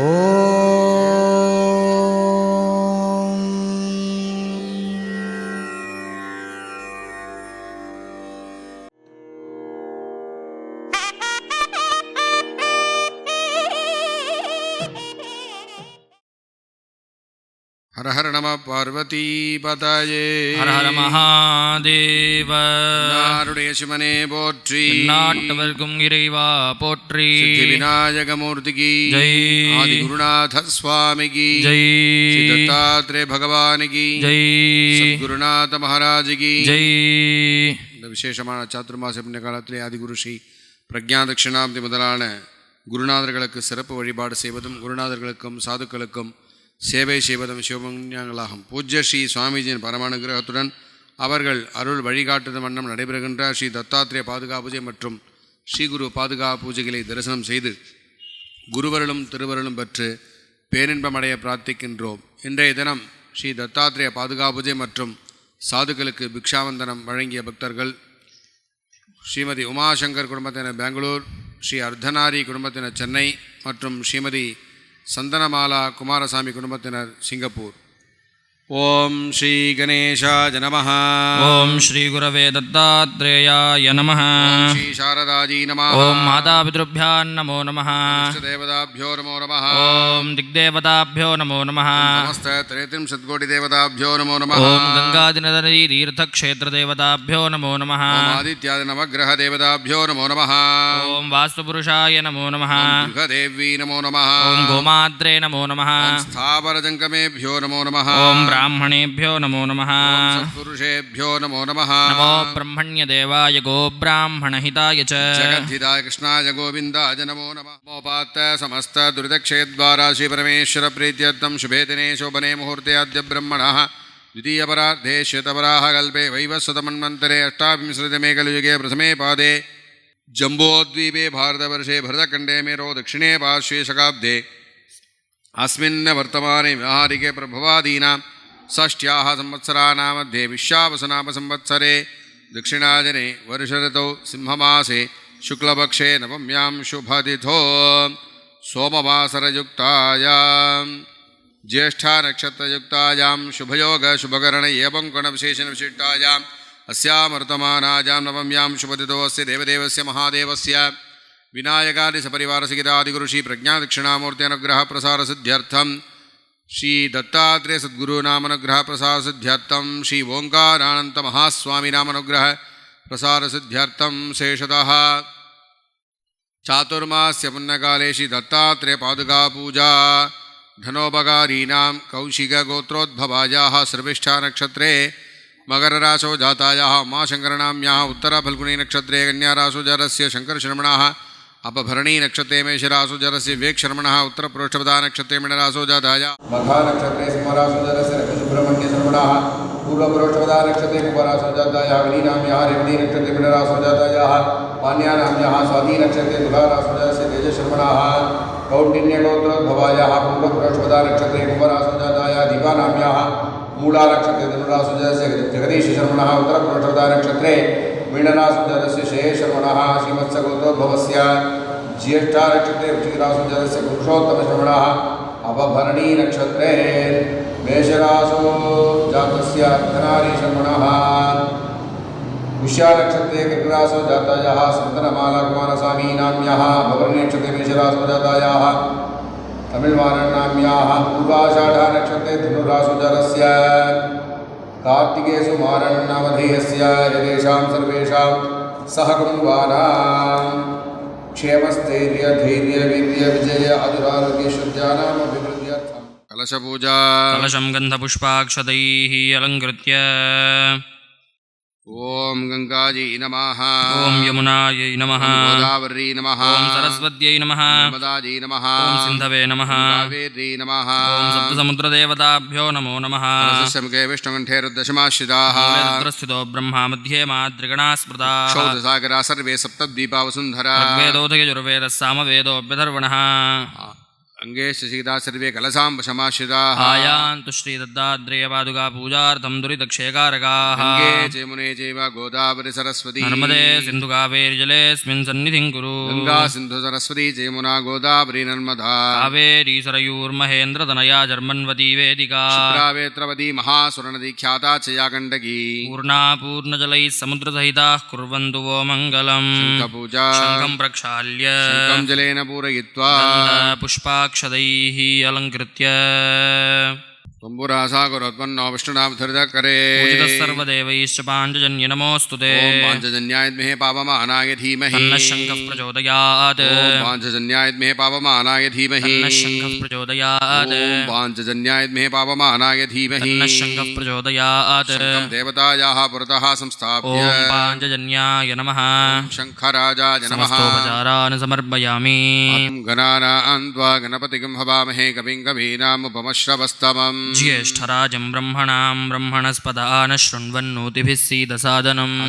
Oh. Hara நம பார்வதி பதயே ஹர மகாதேவ. நாருடைய சிவனே போற்றி. நாட்டவர்க்கும் இறைவா போற்றி. சித்தி விநாயக மூர்த்திக்கு ஜெய். ஆதி குருநாத சுவாமிக்கு ஜெய். தத்தாத்ரே பகவானுக்கு ஜெய். குருநாத மகாராஜுக்கு ஜெய். இந்த விசேஷமான சாத்துர்மாச புண்ணிய காலத்திலே ஆதிகுரு ஸ்ரீ பிரக்ஞா தட்சிணாப்தி முதலான குருநாதர்களுக்கு சிறப்பு வழிபாடு செய்வதும் குருநாதர்களுக்கும் சாதுக்களுக்கும் சேவை செய்வதும் சிவபுண்ணியங்களாகும். பூஜ்ய ஸ்ரீ சுவாமிஜியின் பரமானுகிரகத்துடன் அவர்கள் அருள் வழிகாட்டுதல் வண்ணம் நடைபெறுகின்ற ஸ்ரீ தத்தாத்திரேய பாதுகா பூஜை மற்றும் ஸ்ரீகுரு பாதுகா பூஜைகளை தரிசனம் செய்து குருவருளும் திருவருளும் பெற்று பேரின்பமடைய பிரார்த்திக்கின்றோம். இன்றைய தினம் ஸ்ரீ தத்தாத்திரேய பாதுகா பூஜை மற்றும் சாதுக்களுக்கு பிக்ஷாவந்தனம் வழங்கிய பக்தர்கள் ஸ்ரீமதி உமாசங்கர் குடும்பத்தினர் பெங்களூர் ஸ்ரீ அர்த்தநாரி குடும்பத்தினர் சென்னை மற்றும் ஸ்ரீமதி சந்தனமாலா குமாரசாமி குடும்பத்தினர் சிங்கப்பூர். ओम श्री गणेशाय नमः ओम श्री गुरवे दत्तात्रेयाय नमः श्री श्रीशारदाजी नमः ओम माता पितृभ्यां नमो नमः देवताभ्यो नमो नमः ओम दिग्देवताभ्यो नमो नमः समस्त त्रयत्रिंशत् कोटि देवताभ्यो नमो नमः ओम गंगा दिनदनी तीर्थ क्षेत्र देवताभ्यो नमो नमः ओम आदित्य नवग्रह देवताभ्यो नमो नमः ॐ वास्तुपुरुषाय नमो नमः गृहदेवी नमो नमः ओम गोमात्रे नमो नमः स्थावर जंगमेभ्यो नमो नमः ओम ब्राह्मणेभ्यो नमो नमः। पुरुषेभ्यो नमो नमः। नमो ब्रह्मण्य देवाय ब्रह्मण्यदेवाय गोब्राह्मणहिताय च। जगद्धिताय कृष्णाय गोविन्दाय नमो नमः। मोपात्त समस्त दुर्दक्षे द्वारा श्री परमेश्वर श्रीपरमेश्वरप्रीत्यर्थं शुभे दिने शोभने मुहूर्ते अद्य ब्रह्मणः। द्वितीयपरार्धे श्वेतपराहकल्पे वैवस्वतमन्वन्तरे अष्टाविंशतितमे कलियुगे प्रथमे पादे। जम्बोद्वीपे भारतवर्षे भरतखण्डे मेरो दक्षिणे पार्श्वे शकाब्दे अस्मिन् वर्तमाने व्यवहारिके प्रभवादीनां षष्ट्याः संवत्सरे दक्षिणाजने वर्ष वर्षऋतौ सिंहमासे, शुक्लपक्षे नवम्यां शुभतिथो सोमवासरयुक्तायां। शुभयोग शुभकरण एवं गुणविशेषणविशिष्टायाम् अस्यामर्तमानाजां नवम्यां शुभतिथोऽस्य देवदेवस्य महादेवस्य। प्रसार प्रज्ञादक्षिणामूर्त्यनुग्रहप्रसारसिद्ध्यर्थम् श्री दत्तात्रेय सद्गुनामनुग्रह प्रसार सिद्ध्यम श्री ओंकारानंद महास्वामीनामनुग्रह प्रसार सिद्ध्यम शेषतः। चातुर्मास्यपुण्य काले श्री दत्तात्रेय पादुका पूजा धनोपकारीना कौशिकोत्रोद्भवाजा सर्वेष्ठा नक्षत्रे मकर राशो जाताजा उमाशंकरण्य उत्तर फल्गुनी नक्षत्रे कन्याशोजर से शंकरश्रमणा अपभरणी नक्षत्रे में शिरासु जरस्य वेक्षरमण उत्तर पृष्ठपदा नक्षत्रे मिणरासो जाधाया। मघा नक्षत्रे समरासु जरस्य सुब्रमण्य सर्वणा पूर्व पृष्ठपदा नक्षत्रे कुमारासो जाधाया अग्निनाम यहाँ रेवती नक्षत्रे मिणरासो जाधाया। पान्यानाम यहाँ स्वाति नक्षत्रे तुलारासो जरस्य तेजशर्मणा कौंडिन्य गोत्रोद्भवाया पूर्व पृष्ठपदा नक्षत्रे कुमारासो जाधाया दीपानाम यहाँ मूला नक्षत्रे धनुरासो जरस्य जगदीश शर्मणः उत्तर पृष्ठपदा नक्षत्रे मीनरासुजातस्य शेषश्रवणः श्रीमत्सगोतोद्भवस्य पुरुषोत्तम श्रवण अवभरणी नक्षत्रे मेषरासो जातस्य अर्धनारीश्रवणः विशालक्षत्रे कृतरासो जातायाः सन्तनमालाकुमारस्वामी नाम्याः नक्षत्रे मेषरासो जाता तमिळ्वारन्नाम्याः पूर्वाषाढानक्षत्रे धनुरासुजातस्य कार्तिकेषु मारण्णावधेयस्य यतेषां सर्वेषां सहकुम्बानां क्षेमस्थैर्यधैर्यवीर्यविजय अधुरारोग्यशुद्ध्यानामभिवृद्ध्यर्थं कलशपूजा। कलशं गन्धपुष्पाक्षतैः अलङ्कृत्य। ॐ गङ्गाजी नमः। ॐ यमुनायै नमः। गोदावरी नमः। ॐ सरस्वत्यै नमः। नर्मदाजी नमः। ॐ सिन्धवे नमः। कावेरी नमः। ॐ सप्तसमुद्रदेवताभ्यो नमो नमः। रसस्यमुखे विष्णुकण्ठे रुद्रशमाश्रिताः मूले रुद्रस्थितो ब्रह्मा मध्ये मातृगणा स्मृता क्षौधसागरा सर्वे सप्तद्वीपा वसुन्धरा ऋग्वेदोऽथ यजुर्वेदः सामवेदोऽभ्यधर्वणः अङ्गे शशिदा सर्वे कलसां वशमाश्रिताः आयान्तु श्रीदत्तात्रेयपादुकापूजार्थं दुरितक्षयकारकाः गङ्गे चेमुने चैव गोदावरि सरस्वती नर्मदे सिन्धुकावेरिजलेऽस्मिन् सन्निधिं कुरु गङ्गा सिन्धु सरस्वती चेमुना गोदावरी नर्मदा कावेरी सरयूर्महेन्द्रतनया जर्मन्वती वेदिका प्रावेत्रवती महासुरनदी ख्याता च या गण्डकी पूर्णा पूर्णजलैः समुद्रसहिताः कुर्वन्तु वो मङ्गलम् पूजा शङ्खं प्रक्षाल्य शङ्खं जलेन पूरयित्वा पुष्पाक्षदैः अलङ्कृत्य त्वम्बुरासा कुरोत्पन्नो विष्णुनामधृतकरे सर्वदेवैश्च पाञ्चजन्य नमोऽस्तु ते। ॐ पाञ्चजन्यायद्महे पापमानाय धीमहि। तन्नः शङ्खः प्रचोदयात्। ॐ पाञ्चजन्यायद्महे पापमानाय धीमहि। तन्नः शङ्खः प्रचोदयात्। ॐ पाञ्चजन्यायद्महे पापमानाय धीमहि। तन्नः शङ्खः प्रचोदयात्। शङ्खं देवतायाः पुरतः संस्थाप्य। ॐ पाञ्चजन्याय नमः। शङ्खराजाय नमः। समस्तोपचारान् समर्पयामि ॐ गणानान् त्वा गणपतिगं हवामहे कविं कवीनामुपमश्रवस्तमम्। ज्येष्ठराजं ब्रह्मणां ब्रह्मणस्पदान शृण्वन्नोतिभिः सीदसादनम्।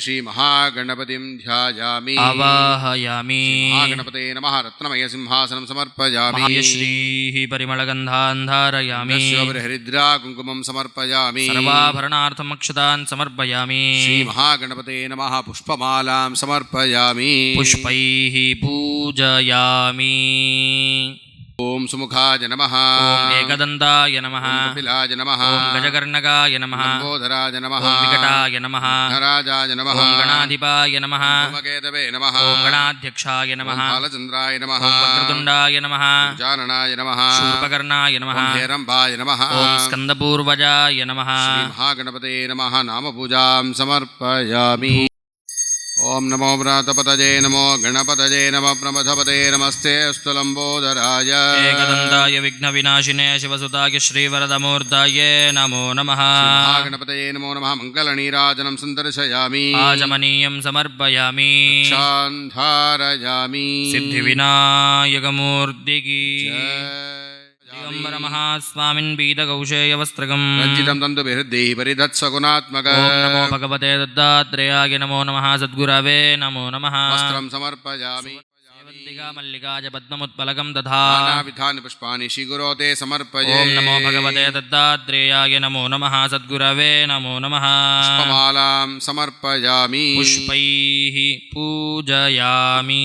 श्रीमहागणपतिं ध्यायामि। आवाहयामि। महागणपते नमः। रत्नमयसिंहासनं समर्पयामि। मायश्रीः परिमलगन्धान् धारयामि। हरिद्रा कुङ्कुमं समर्पयामि। सर्वाभरणार्थमक्षतान् समर्पयामि। श्रीमहागणपते नमः। पुष्पमालां समर्पयामि। पुष्पैः पूजयामि। ॐ सुमुखाय नमः ॐ एकदन्ताय नमः ॐ कपिलाय नमः ॐ गजकर्णकाय नमः लम्बोदराय नमः ॐ विकटाय नमः धराजाय नमः ॐ गणाधिपाय नमः धूमकेतवे नमः ॐ गणाध्यक्षाय नमः बालचन्द्राय नमः ॐ वक्रतुण्डाय नमः जाननाय नमः शूर्पकर्णाय नमः ॐ हेरम्बाय नमः ॐ स्कन्दपूर्वजाय नमः श्रीमहागणपते नमः नामपूजां समर्पयामि ॐ नमो व्रातपतये नमो गणपतये नमः प्रमथपते नमस्ते अस्तु लम्बोदराय एकदन्ताय विघ्नविनाशिने शिवसुताय श्रीवरदमूर्ताय नमो नमः। महागणपतये नमो नमः मङ्गलनीराजनं सन्दर्शयामि आचमनीयं समर्पयामि। क्षान्धारयामि। सिद्धिविनायकमूर्तिकी। दिगम्बरमहास्वामिन् पीतकौशेयवस्त्रकम् रञ्जितं तन्तुभिहृद्दैः परिधत्सगुणात्मक ॐ नमो भगवते दत्तात्रेयाय नमो नमः सद्गुरवे नमो नमः वस्त्रं समर्पयामि सेवन्तिका मल्लिकाय पद्ममुत्पलकं दधा नानाविधानि पुष्पाणि श्रीगुरो ते समर्पये ॐ नमो भगवते दत्तात्रेयाय नमो नमः सद्गुरवे नमो नमः पुष्पमालां समर्पयामि पुष्पैः पूजयामि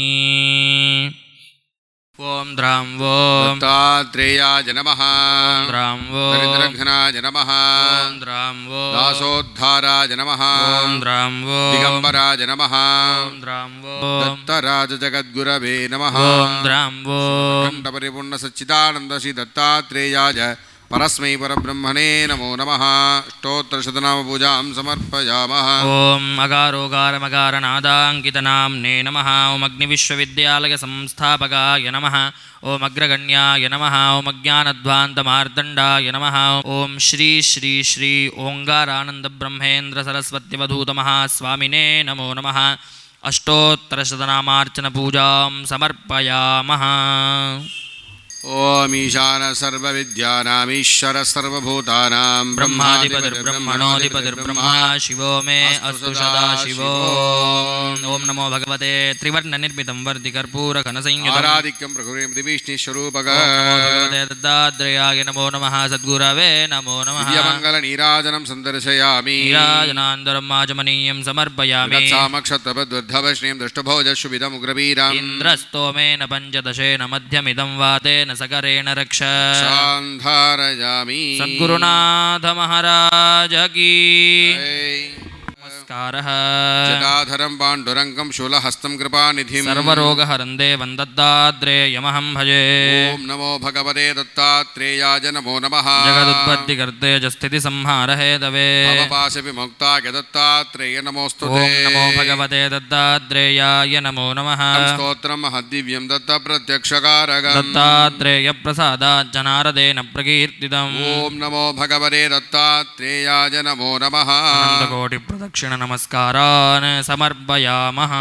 ఓం ద్రాం ఓం దత్తాత్రేయాయ నమః. ద్రాం ఓం దరిద్రఘ్నాయ నమః. ద్రాం ఓం దాసోద్ధారాయ నమః. ద్రాం ఓం దిగంబరాయ నమః. ద్రాం ఓం దత్తరాజ జగద్గురవే నమః ద్రాం ఓం కంఠపరిపూర్ణ సచ్చిదానంద శ్రీ దత్తాత్రేయాయ परस्मै परब्रह्मणे नमो नमः अष्टोत्तरशतनामपूजां समर्पयामः ॐ अगारोगारमगारनादाङ्कितनाम्ने नमः ॐ अग्निविश्वविद्यालयसंस्थापकाय नमः ॐ अग्रगण्याय नमः ॐ अज्ञानध्वान्तमार्दण्डाय नमः ॐ श्री श्री श्री ओङ्कारानन्दब्रह्मेन्द्रसरस्वत्यवधूतमः स्वामिने नमो नमः अष्टोत्तरशतनामार्चनपूजां समर्पयामः ॐ ईशानसर्वविद्यानामीश्वरसर्वभूतानां ब्रह्माधिपतिर्ब्रह्मणोऽधिपतिर्ब्रह्मा शिवो मे अस्तु सदाशिवो ॐ नमो भगवते त्रिवर्णनिर्मितं वर्धिकर्पूरघनसंयुताराधिक्यं प्रकुरे दिविष्णुस्वरूपगते दत्ताद्रयाय नमो नमः सद्गुरवे नमो नमः। मङ्गलनीराजनं सन्दर्शयामि। नीराजनान्दरं माजमनीयं समर्पयामि। सामक्षत्रपद्वद्धवश्रीं दृष्टभोजशुभिदमुग्रवीराम्। इन्द्रस्तोमेन पञ्चदशेन मध्यमिदं वातेन सकरेण रक्ष। शान्धारयामि सद्गुरुनाथ महाराज की। नमस्कारः। जटाधरं पाण्डुरङ्गं शूलहस्तं कृपानिधिं। सर्वरोगहरन्दे वन्दत्तात्रेयमहं भजे। ॐ नमो भगवते दत्तात्रेयाय नमो नमः। जगदुत्पत्तिकर्ते च स्थितिसंहार हेतवे भवपाशविमुक्ताय दत्तात्रेय नमोऽस्तु ॐ नमो भगवते दत्तात्रेयाय नमो नमः। तं स्तोत्रं महद्दिव्यं दत्तप्रत्यक्षकारकम्। दत्तात्रेयप्रसादाज्जनारदेन प्रकीर्तितम्। ॐ नमो भगवते दत्तात्रेयाय नमो नमः। अनन्तकोटिप्रदक्षिणनमस्कारान् समर्पयामः।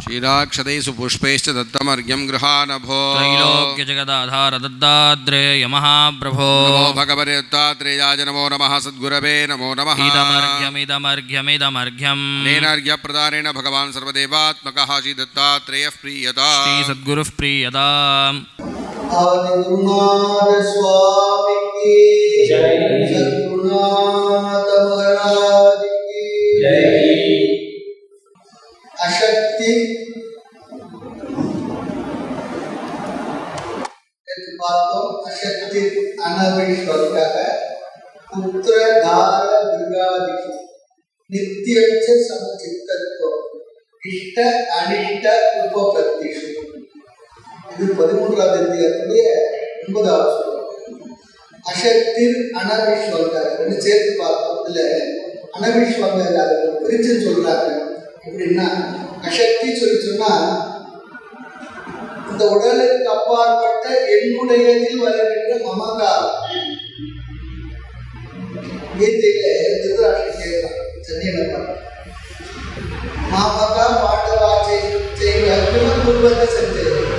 क्षीराक्षतैषु पुष्पैश्च दत्तमर्घ्यं गृहानभो। त्रैलोक्यजगदाधार दत्तात्रे यमः प्रभो नमो दत्तात्रेयाय नमो नमः सद्गुरवे नमो नमः। इदमर्घ्यमिदमर्घ्यमिदमर्घ्यम्। अनेनार्घ्यप्रदानेन भगवान् सर्वदेवात्मकः श्रीदत्तात्रेयः प्रीयता। श्रीसद्गुरुः प्रीयता। स्वामी की जय सद्गुरुनाथ महाराज அசக்தி. என்று பார்த்தோம் அசக்தி அனபடி சொல்றாக புத்திர தார துர்காதி நித்தியச்ச சமச்சித்தத்துவம் இஷ்ட அனிஷ்ட உபபத்திஷு இது பதிமூன்றாவது அத்தியாயத்துடைய ஒன்பதாவது சொல்றாங்க அசக்தி அனபடி சொல்றாங்க ரெண்டு சேர்த்து பார்த்ததுல இதுல அனவிஸ்வங்கர் அதை பிரிச்சு சொல்றாங்க. எப்படின்னா அசக்தி சொல்லி சொன்னா இந்த உடலுக்கு அப்பாற்பட்ட என்னுடையதில் வருகின்ற மமகாரம். கீதையில திருதராட்சி கேட்கிறான். சென்னையில மாமகா பாண்டவா செய்வ குருவத்தை செஞ்சது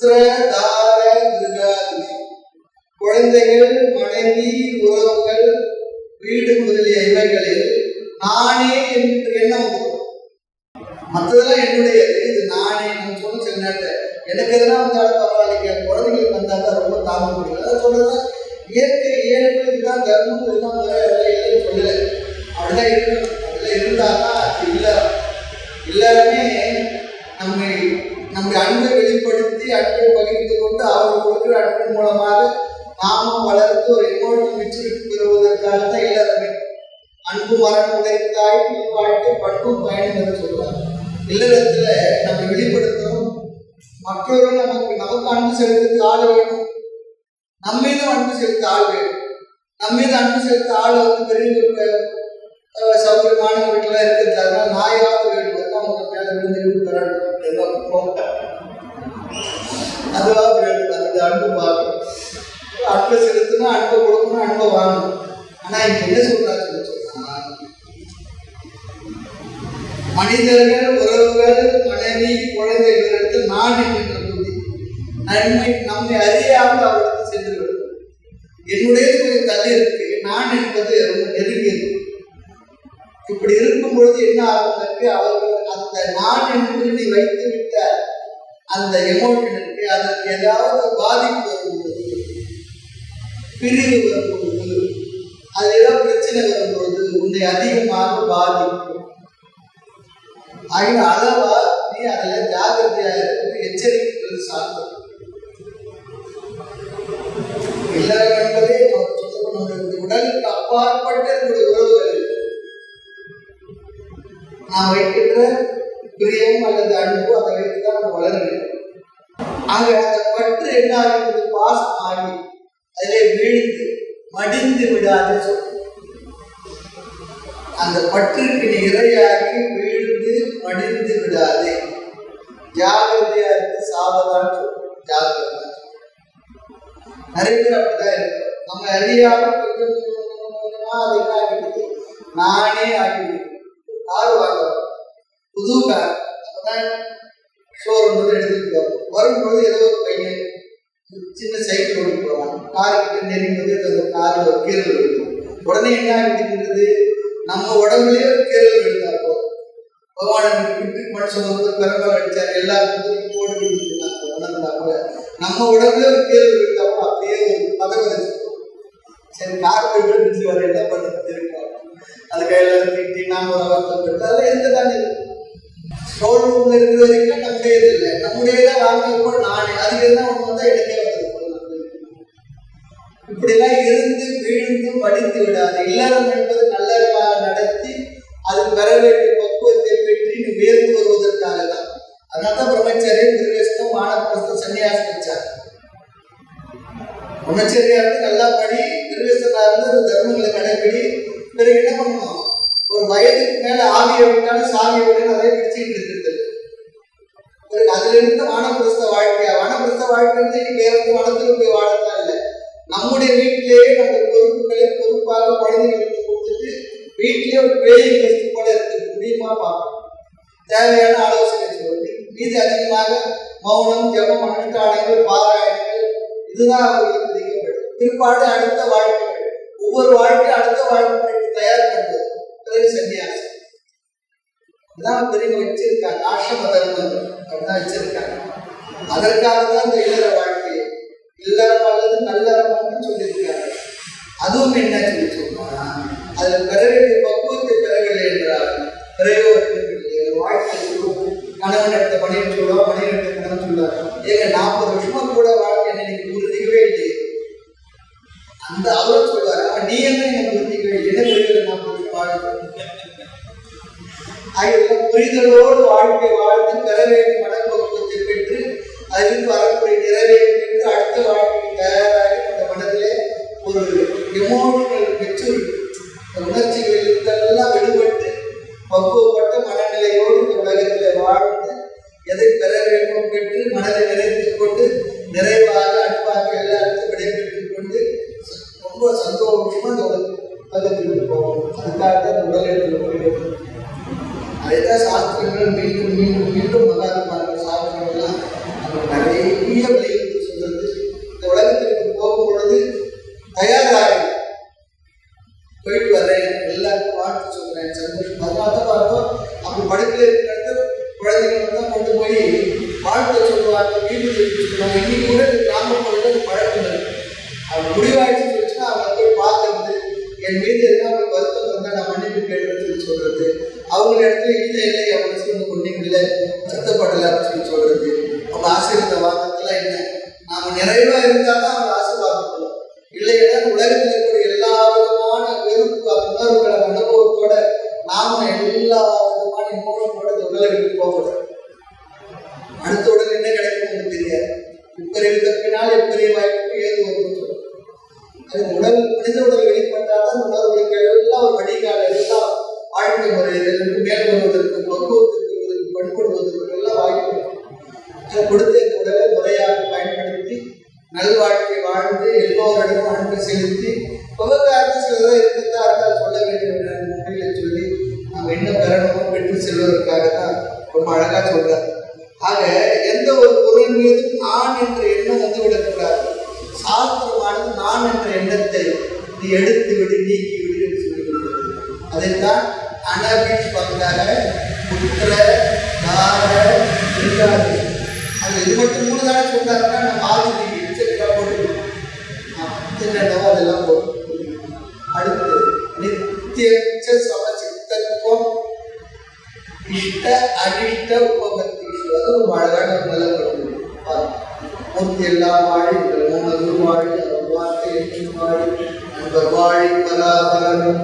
புத்திர தார குழந்தைகள் மனைவி உறவுகள் அன்பு மரம் உடைத்தாய் வாழ்க்கை பண்பும் பயணம் என்று சொல்றார் இல்லறத்துல நம்ம வெளிப்படுத்தணும் மற்றவர்கள் நமக்கு நமக்கு அன்பு செலுத்துக்கு ஆள் வேணும் நம்ம மீதும் அன்பு செலுத்த ஆள் வேணும் நம்ம மீது அன்பு செலுத்த ஆள் வந்து பெரிய சௌகரியமான வீட்டுல இருக்கிறது அதனால நாயாவது வேணும் அவங்க மேல விழுந்து விழுந்து அதுவாவது வேணும் அந்த அன்பு பார்க்கணும் அன்பை செலுத்தணும் அன்பை கொடுக்கணும் அன்பை வாங்கணும் ஆனா இங்க என்ன சொல்றாரு மனிதர்கள் உறவுகள் மனைவி குழந்தைகளிடத்து நான் என்கின்ற புத்தி நன்மை நம்மை அறியாமல் அவர்களுக்கு சென்று விடும் என்னுடையது கொஞ்சம் தள்ளி இருக்கு நான் என்பது ரொம்ப நெருங்கி இப்படி இருக்கும் பொழுது என்ன ஆகும்னாக்கு அவர்கள் அந்த நான் என்று நீ வைத்து விட்ட அந்த எமோஷனுக்கு அதற்கு ஏதாவது பாதிப்பு வரும்போது பிரிவு வரும்போது அது ஏதோ பிரச்சனை வரும்பொழுது உன்னை அதிகமாக பாதிக்கும். ஆகிய அளவா நீ அதில் ஜாகிரதையாக இருந்து எச்சரிக்கைகள் சார்ந்தது எல்லாரும் என்பதே நம்முடைய உடலுக்கு அப்பாற்பட்ட நம்முடைய உறவுகள். நாம் வைக்கின்ற பிரியம் அல்லது அன்பு அதை நம்ம வளர ஆக அந்த பற்று என்ன ஆகிறது பாசம் ஆகி அதிலே வீழ்ந்து மடிந்து விடாது சொல்றோம் அந்த பற்றுக்கு இரையாகி வீழ்ந்து மடிந்து விடாதே. ஜாகிரதையா இருந்து சாவதான் சொல்றோம் ஜாகிரதை நிறைய பேர் அப்படிதான் இருக்கும் நம்ம அறியாம கொஞ்சம் கொஞ்சமா அது என்ன ஆகிடுது நானே ஆகிடுது கார் வாங்குறோம் புது கார். அப்பதான் ஷோரூம் வந்து எடுத்துட்டு வரோம் வரும்பொழுது ஏதோ ஒரு பையன் சின்ன சைக்கிள் ஓட்டி போவான் காருக்கு நெருங்கி வந்து அந்த காரில் ஒரு கீரல் விழுக்கும் உடனே என்ன ஆகிடுது நம்ம உடம்புலேயே ஒரு கீரல் விழுந்தா போதும் பகவான் விட்டு மனுஷன் வந்து பெருமாள் அடிச்சார் எல்லாருக்கும் போட்டு கொடுத்துருந்தாங்க உணர்ந்தாப்புல நம்ம உடம்புல ஒரு கீரல் விழுந்தாப்போ அப்படியே ஒரு பதவி சரி டாக்டர் விழுந்துச்சு வர என்ன பண்ணுறது இருக்கோம் அது கையில் திட்டி நாம ஒரு அவசரம் பெற்று அதில் எந்த தானே ஷோரூம்ல இருக்கிற வரைக்கும் நம்முடையது இல்லை. நம்முடையதை வாங்க நானே அதுக்கு என்ன ஒன்று வந்தா எனக்கே வந்தது இப்படிலாம் இருந்து வீழ்ந்து படித்து விடாது. இல்லறம் என்பது நல்லறமாக நடத்தி அது பெற வேண்டிய பக்குவத்தை பெற்று உயர்ந்து வருவதற்காக தான். அதனால தான் பிரம்மச்சரியம் திருவேசம் மானப்பிரஸ்தம் சன்னியாசம் வச்சார் பிரம்மச்சரியா இருந்து நல்லா படி நிர்வேசனா இருந்து அந்த தர்மங்களை கடைபிடி பிறகு என்ன பண்ணுவோம்? ஒரு வயதுக்கு மேல ஆவியை விட்டாலும் சாவியை விட அதை பிடிச்சிட்டு இருக்கிறது. அதுல இருந்து வானப்பிரஸ்த வாழ்க்கையா வானப்பிரஸ்த வாழ்க்கை இன்னைக்கு வேற வனத்துக்கு போய் வாழத்தான் இல்லை. நம்முடைய வீட்டிலேயே நம்ம பொறுப்புகளை பொறுப்பாக குழந்தைகளுக்கு கொடுத்துட்டு வீட்டிலேயே ஒரு பேய் கஸ்தி போல இருக்கு முடியுமா பார்க்கணும் தேவையான ஆலோசனை சொல்லி மீது அதிகமாக மௌனம் ஜபம் அனுஷ்டானங்கள் பாராயணங்கள் இதுதான் அவர்களுக்கு விதிக்கப்படும் பிற்பாடு அடுத்த வாழ்க்கைகள். ஒவ்வொரு வாழ்க்கை அடுத்த வாழ்க்கைக்கு தயார் பண்ணுறது பிறகு சன்னியாசம் அதான் பெரியவங்க வச்சிருக்காங்க. ஆசிரம தர்மம் அப்படிதான் வச்சிருக்காங்க. அதற்காக தான் இந்த இல்லற வாழ்க்கை இல்லறம் அல்லது நல்லறம்னு சொல்லியிருக்காங்க. அதுவும் என்ன சொல்லி சொன்னா அதுல பெற வேண்டிய பக்குவத்தை பெறவில்லை என்றால் பிரயோகத்தை வாழ்க்கை கணவன் எடுத்த மனைவி சொல்லுவோம் மனைவி எடுத்த கணவன் சொல்லுவார் ஏங்க நாற்பது வருஷமா கூட வாழ்க்கை எனக்கு நீங்க இல்லை அந்த அவரை சொல்லுவார் அவன் நீ என்ன எனக்கு உறுதிக்கவே இல்லை என்ன நாற்பது வாழ்க்கை புரிதலோடு வாழ்க்கை வாழ்ந்து பெற வேண்டிய மனப்பக்குவத்தை பெற்று அதிலிருந்து வரக்கூடிய நிறைவை பெற்று அடுத்த வாழ்க்கைக்கு தயாராகி அந்த மனதிலே ஒரு எமோஷனல் மெச்சூரிட்டி உணர்ச்சிகளிலிருந்தெல்லாம் விடுபட்டு பக்குவம் விதமான இமோஷனோட இந்த உடலை அடுத்த உடல் என்ன கிடைக்கும் நமக்கு தெரியாது. இப்பறிவு தப்பினால் எப்பெரிய வாய்ப்பு ஏது வரும்னு அது உடல் மனித உடல் வெளிப்பட்டாலும் உணர்வுகள் எல்லாம் ஒரு வழிகால எல்லாம் வாழ்க்கை முறையிலிருந்து மேல் வருவதற்கு பக்குவத்திற்கு பண்படுவதற்கு எல்லாம் வாய்ப்பு அதை கொடுத்த இந்த உடலை முறையாக பயன்படுத்தி நல்வாழ்க்கை வாழ்ந்து எல்லோரிடமும் அன்பு செலுத்தி உபகாரத்தில் சிலதான் இருக்கத்தான் இருந்தால் சொல்ல வேண்டும் என்ற முறையில் சொல்லி நாம் என்ன பெறணுமோ பெற்று செல்வதற்காக தான் ரொம்ப அழகா சொல்றார். ஆக எந்த ஒரு பொருள் மீது நான் என்ற எண்ணம் வந்து விடக்கூடாது சாஸ்திரமானது நான் என்ற எண்ணத்தை நீ எடுத்து விடு நீக்கி விடு என்று சொல்லிவிடுகிறது அதைத்தான் அனபிஷ் பங்காக புத்திர தார இருக்காது அது இது மட்டும் மூணு தானே சொல்றாருன்னா நம்ம ஆதி இச்சைக்கெல்லாம் போட்டுக்கணும். என்னென்னவோ அதெல்லாம் போட்டு அடுத்து நித்திய சமச்சித்தத்துவம் இஷ்ட அனிஷ்ட உபகத்திக்கு அது ஒரு அழகான நல்ல முத்து எல்லாம் வாழி உணவு வாழி அவர் வார்த்தை வாழி நண்பர் வாழி பலாபலம்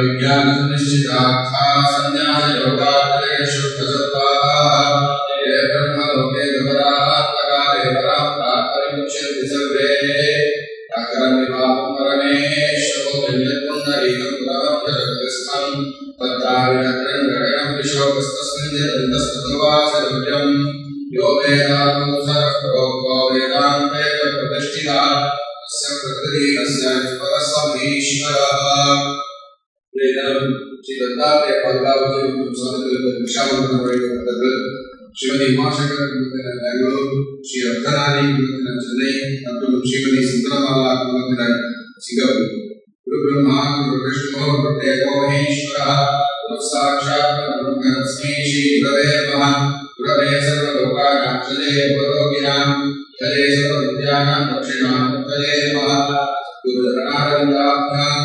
விஜயான் ದತ್ತಾತ್ರೇಯ ಪದ್ಮಾವತಿ ಸಂಸ್ಥೆಯಲ್ಲಿ ವಿಶ್ರಾಮವನ್ನು ಮಾಡಿರುವಂಥದ್ದು ಶಿವನಿ ಉಮಾಶಂಕರ ಗುರುವಿನ ಬೆಂಗಳೂರು ಶ್ರೀ ರತ್ನಾನಿ ಗುರುವಿನ ಚೆನ್ನೈ ಮತ್ತು ಶಿವನಿ ಸುಂದರಮಾಲಾ ಗುರುವಿನ ಸಿಂಗಾಪುರ್ ಗುರು ಬ್ರಹ್ಮ ಗುರು ವಿಷ್ಣು ಗುರು ದೇವೋ ಮಹೇಶ್ವರ ಸಾಕ್ಷಾತ್ ಬ್ರಹ್ಮ ತಸ್ಮೈ ಶ್ರೀ ಗುರವೇ ನಮಃ ಗುರವೇ ಸರ್ವಲೋಕಾನಾಂ ಜಲೇ ಉಪಲೋಕಿನಾಂ ಜಲೇ ಸರ್ವವಿದ್ಯಾನಾಂ ದಕ್ಷಿಣಾಂ ಜಲೇ ನಮಃ ಗುರುಚರಣಾರವಿಂದಾಭ್ಯಾಂ